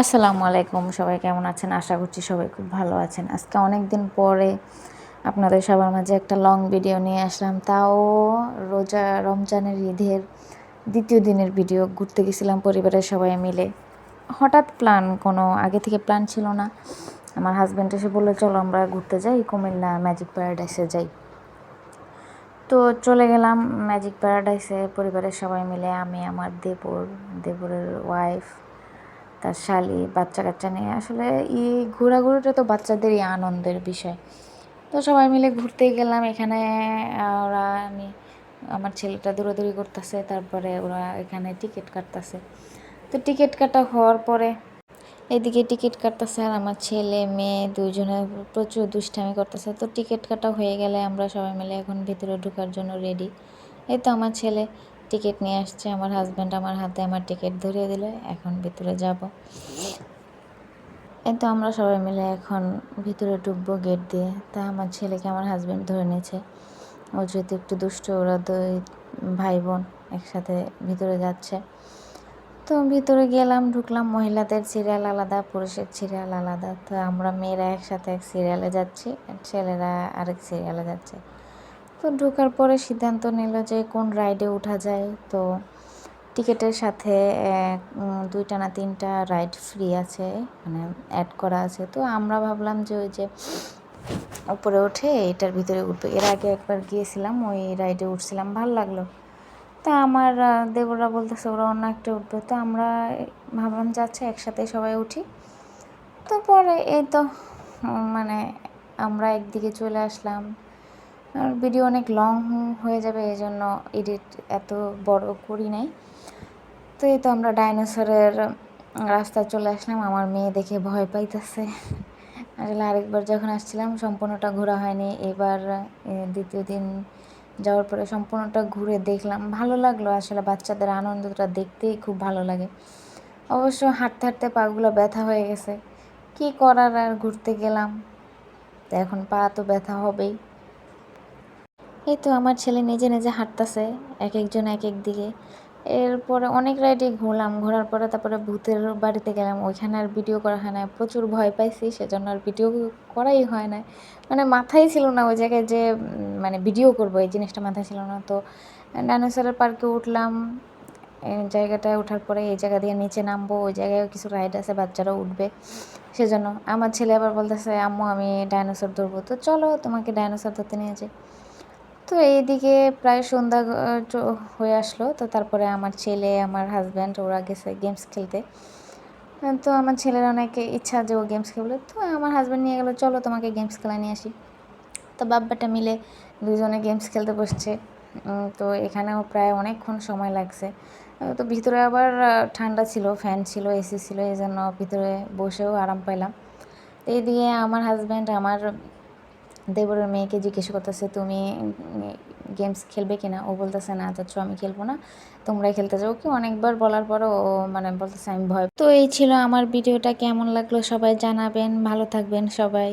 আসসালামু আলাইকুম, সবাই কেমন আছেন? আশা করছি সবাই খুব ভালো আছেন। আজকে অনেক দিন পরে আপনাদের সবার মাঝে একটা লং ভিডিও নিয়ে আসলাম। তাও রোজা, রমজানের ঈদের দ্বিতীয় দিনের ভিডিও ঘুরতে গেছিলাম পরিবারের সবাই মিলে। হঠাৎ প্ল্যান কোনো আগে থেকে প্ল্যান ছিল না। আমার হাজব্যান্ড এসে বলল, চলো আমরা ঘুরতে যাই, কুমিল্লা ম্যাজিক প্যারাডাইসে যাই। তো চলে গেলাম ম্যাজিক প্যারাডাইসে পরিবারের সবাই মিলে, আমি, আমার দেবর, দেবরের ওয়াইফ তার শালি বাচ্চা কাচ্চা নিয়ে। আসলে এই ঘোরাঘুরিটা তো বাচ্চাদেরই আনন্দের বিষয়। তো সবাই মিলে ঘুরতে গেলাম। এখানে ওরা আমি, আমার ছেলেটা দৌড়াদৌড়ি করতেছে। তারপরে ওরা এখানে টিকিট কাটতেছে। তো টিকিট কাটা হওয়ার পরে এদিকে টিকিট কাটতেছে আর আমার ছেলে, মেয়ে দুজনে প্রচুর দুষ্টামি করতেছে। তো টিকিট কাটা হয়ে গেলে আমরা সবাই মিলে এখন ভিতরে ঢোকার জন্য রেডি এই তো আমার ছেলে টিকিট নিয়ে আসছে আমার হাজব্যান্ড আমার হাতে আমার টিকিট ধরিয়ে দিলে, এখন ভিতরে যাব। এই তো আমরা সবাই মিলে এখন ভিতরে ঢুকবো গেট দিয়ে। তা আমার ছেলেকে আমার হাজব্যান্ড ধরে নিয়েছে। ও যেহেতু একটু দুষ্ট, ওরা দুই ভাই বোন একসাথে ভিতরে যাচ্ছে। তো ভিতরে গেলাম, ঢুকলাম। মহিলাদের সিরিয়াল আলাদা, পুরুষের সিরিয়াল আলাদা। তো আমরা মেয়েরা একসাথে এক সিরিয়ালে যাচ্ছি ছেলেরা আরেক সিরিয়ালে যাচ্ছে। তো ঢোকার পরে সিদ্ধান্ত নিল যে কোন রাইডে ওঠা যায়। তো টিকিটের সাথে দুইটা না তিনটা রাইড ফ্রি আছে মানে অ্যাড করা আছে। তো আমরা ভাবলাম যে ওই যে উপরে উঠে এটার ভিতরে উঠবে। এর আগে একবার গিয়েছিলাম, ওই রাইডে উঠছিলাম, ভালো লাগল। তা আমার দেবরা বলতেছে, ওরা অন্য একটা উঠবে। তো আমরা ভাবলাম যাচ্ছে একসাথে সবাই উঠি। তো পরে এই তো মানে আমরা একদিকে চলে আসলাম। ভিডিও অনেক লং হয়ে যাবে, এই জন্য এডিট এত বড় করি নাই। তো এই তো আমরা ডাইনোসরের রাস্তায় চলে আসলাম, আমার মেয়ে দেখে ভয় পাইতেছে। আসলে আরেকবার যখন আসছিলাম, সম্পূর্ণটা ঘোরা হয়নি। এবার দ্বিতীয় দিন যাওয়ার পরে সম্পূর্ণটা ঘুরে দেখলাম। ভালো লাগল আসলে বাচ্চাদের আনন্দটা দেখতেই খুব ভালো লাগে। অবশ্য হাঁটতে হাঁটতে পাগুলো ব্যথা হয়ে গেছে। কি করার আর ঘুরতে গেলাম। তো এখন পা তো ব্যথা হবেই। এই তো আমার ছেলে নিজে নিজে হাঁটতেছে, এক একজন এক এক দিকে। এরপরে অনেক রাইডে ঘুরলাম, ঘোরার পরে তারপরে ভূতের বাড়িতে গেলাম, ওইখানে আর ভিডিও করা হয় না। প্রচুর ভয় পাইছি, সেজন্য আর ভিডিও করাই হয় না। মানে মাথায় ছিল না ওই জায়গায় যে মানে ভিডিও করব, এই জিনিসটা মাথায় ছিল না। তো ডাইনোসরের পার্কে উঠলাম জায়গাটায় ওঠার পরে এই জায়গা দিয়ে নিচে নামবো, ওই জায়গায় কিছু রাইড আছে, বাচ্চারাও উঠবে। সেজন্য আমার ছেলে আবার বলতেছে, আম্মু, আমি ডাইনোসর ধরবো। তো চলো তোমাকে ডাইনোসর ধরতে নিয়ে যাই। তো এইদিকে প্রায় সন্ধ্যা হয়ে আসলো। তো তারপরে আমার ছেলে, আমার হাজব্যান্ড ওরা গেছে গেমস খেলতে। তো আমার ছেলের অনেক ইচ্ছা যে ও গেমস খেলবে। তো আমার হাজব্যান্ড নিয়ে গেলো, চলো তোমাকে গেমস খেলা নিয়ে আসি। তো বাব্বাটা মিলে দুজনে গেমস খেলতে বসছে। তো এখানেও প্রায় অনেকক্ষণ সময় লাগছে। তো ভিতরে আবার ঠান্ডা ছিল ফ্যান ছিল এসি ছিল, এই জন্য ভিতরে বসেও আরাম পাইলাম। তো এইদিকে আমার হাজব্যান্ড আমার দেবরের মেয়েকে জিজ্ঞেস করতেছে, তুমি গেমস খেলবে কিনা? ও বলতেছে, না, তো আমি খেলব না। তোমরাই খেলতে যাও। কি অনেকবার বলার পরও ও মানে বলতেছে, আমি ভয় তো এই ছিল আমার ভিডিওটা। কেমন লাগল সবাই জানাবেন। ভালো থাকবেন সবাই।